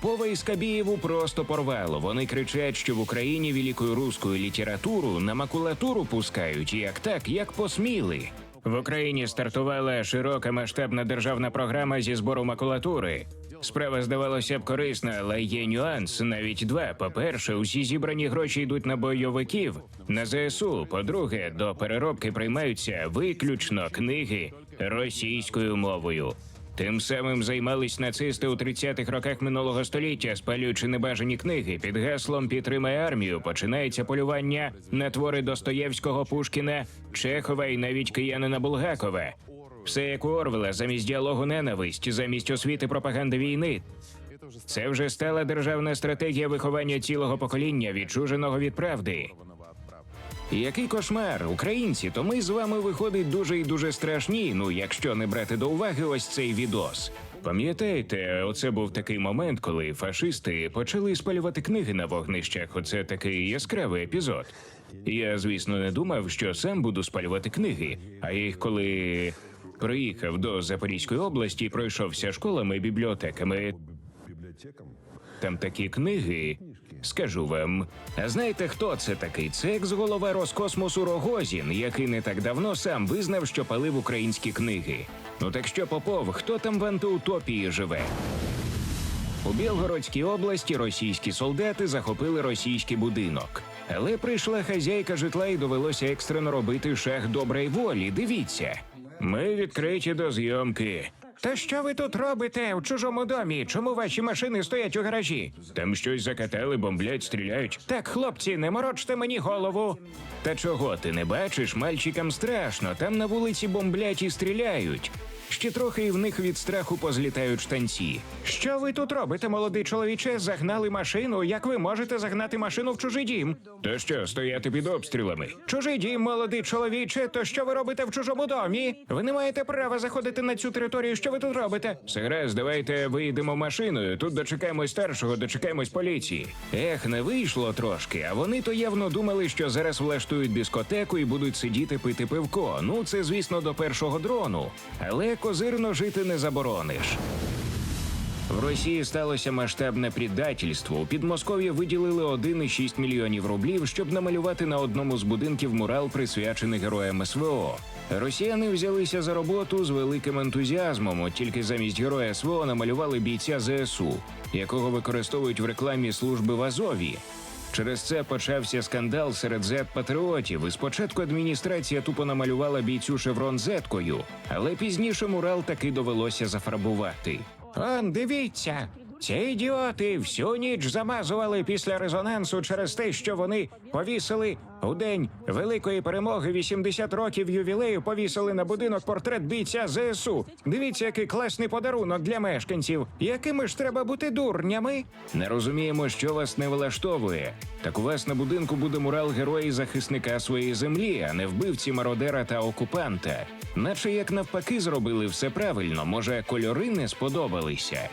Попова і Скабієву просто порвало. Вони кричать, що в Україні великою руською літературу на макулатуру пускають як так, як посміли. В Україні стартувала широка масштабна державна програма зі збору макулатури. Справа здавалося б корисна, але є нюанс, навіть два. По-перше, усі зібрані гроші йдуть на бойовиків на ЗСУ. По-друге, до переробки приймаються виключно книги російською мовою. Тим самим займались нацисти у 30-х роках минулого століття, спалюючи небажані книги під гаслом «Підтримай армію. Починається полювання на твори Достоєвського, Пушкіна, Чехова і навіть киянина Булгакова. Все як у Орвела, замість діалогу ненависть, замість освіти пропаганди війни. Це вже стала державна стратегія виховання цілого покоління, відчуженого від правди. Який кошмар, українці, то ми з вами виходить дуже і дуже страшні. Ну, якщо не брати до уваги ось цей відос. Пам'ятаєте, оце був такий момент, коли фашисти почали спалювати книги на вогнищах. Оце такий яскравий епізод. Я, звісно, не думав, що сам буду спалювати книги. А їх коли приїхав до Запорізької області, пройшовся школами бібліотеками. Там такі книги. Скажу вам. А знаєте, хто це такий? Це екс-голова Роскосмосу Рогозін, який не так давно сам визнав, що палив українські книги. Ну так що, Попов, хто там в антиутопії живе? У Білгородській області російські солдати захопили російський будинок. Але прийшла хазяйка житла і довелося екстрено робити шаг доброї волі. Дивіться. Ми відкриті до зйомки. Та що ви тут робите в чужому домі? Чому ваші машини стоять у гаражі? Там щось закатали, бомблять, стріляють. Так, хлопці, не морочте мені голову. Та чого ти не бачиш? Мальчикам страшно. Там на вулиці бомблять і стріляють. Ще трохи і в них від страху позлітають штанці. Що ви тут робите, молодий чоловіче? Загнали машину. Як ви можете загнати машину в чужий дім? То що, стояти під обстрілами? Чужий дім, молодий чоловіче. То що ви робите в чужому домі? Ви не маєте права заходити на цю територію. Що ви тут робите? Все давайте виїдемо машиною. Тут дочекаємось старшого, дочекаємось поліції. Ех, не вийшло трошки. А вони то явно думали, що зараз влаштують дискотеку і будуть сидіти пити пивко. Ну це звісно до першого дрону. Але козирно жити не заборониш. В Росії сталося масштабне предательство. У Підмосков'я виділили 1,6 мільйонів рублів, щоб намалювати на одному з будинків мурал, присвячений героям СВО. Росіяни взялися за роботу з великим ентузіазмом, от тільки замість героя СВО намалювали бійця ЗСУ, якого використовують в рекламі служби в Азові. Через це почався скандал серед зет-патріотів. І спочатку адміністрація тупо намалювала бійцю шеврон зеткою, але пізніше мурал таки довелося зафарбувати. Он, дивіться, ці ідіоти всю ніч замазували після резонансу через те, що вони повісили у день великої перемоги 80 років ювілею. Повісили на будинок портрет бійця ЗСУ. Дивіться, який класний подарунок для мешканців. Якими ж треба бути дурнями? Не розуміємо, що вас не влаштовує. Так у вас на будинку буде мурал героя захисника своєї землі, а не вбивці мародера та окупанта. Наче як навпаки зробили все правильно, може кольори не сподобалися.